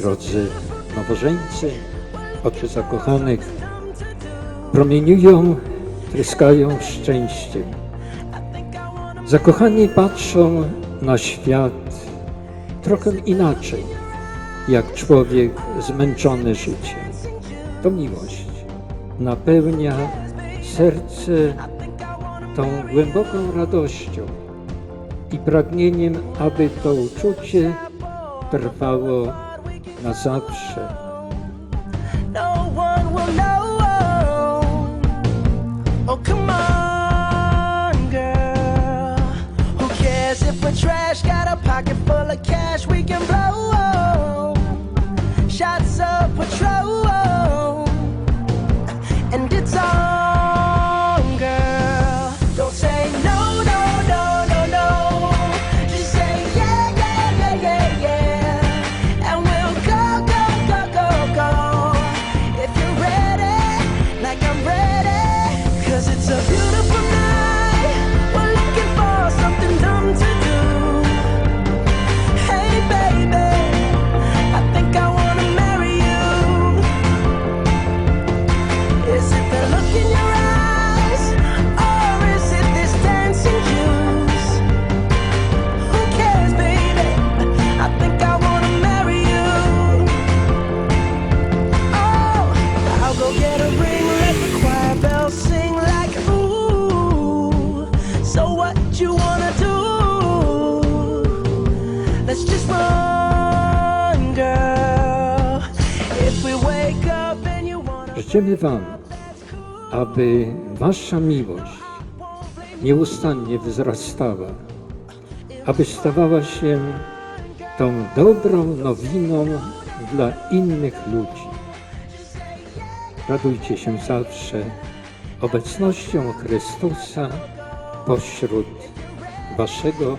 drodzy nowożeńcy, oczy zakochanych promieniują, tryskają szczęściem. Zakochani patrzą na świat trochę inaczej, jak człowiek zmęczony życiem. To miłość napełnia serce tą głęboką radością i pragnieniem, aby to uczucie trwało zawsze. Eh. No one will know. Oh, come on, girl. Who cares if we're trash? Got a pocket full of cash we can blow. Shots of Życzymy Wam, aby Wasza miłość nieustannie wzrastała, aby stawała się tą dobrą nowiną dla innych ludzi. Radujcie się zawsze obecnością Chrystusa pośród Waszego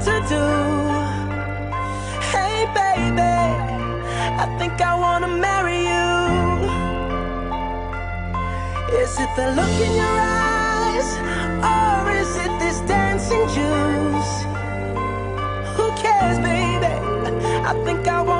to do. Hey, baby, I think I wanna marry you. Is it the look in your eyes, or is it this dancing juice? Who cares, baby? I think I you.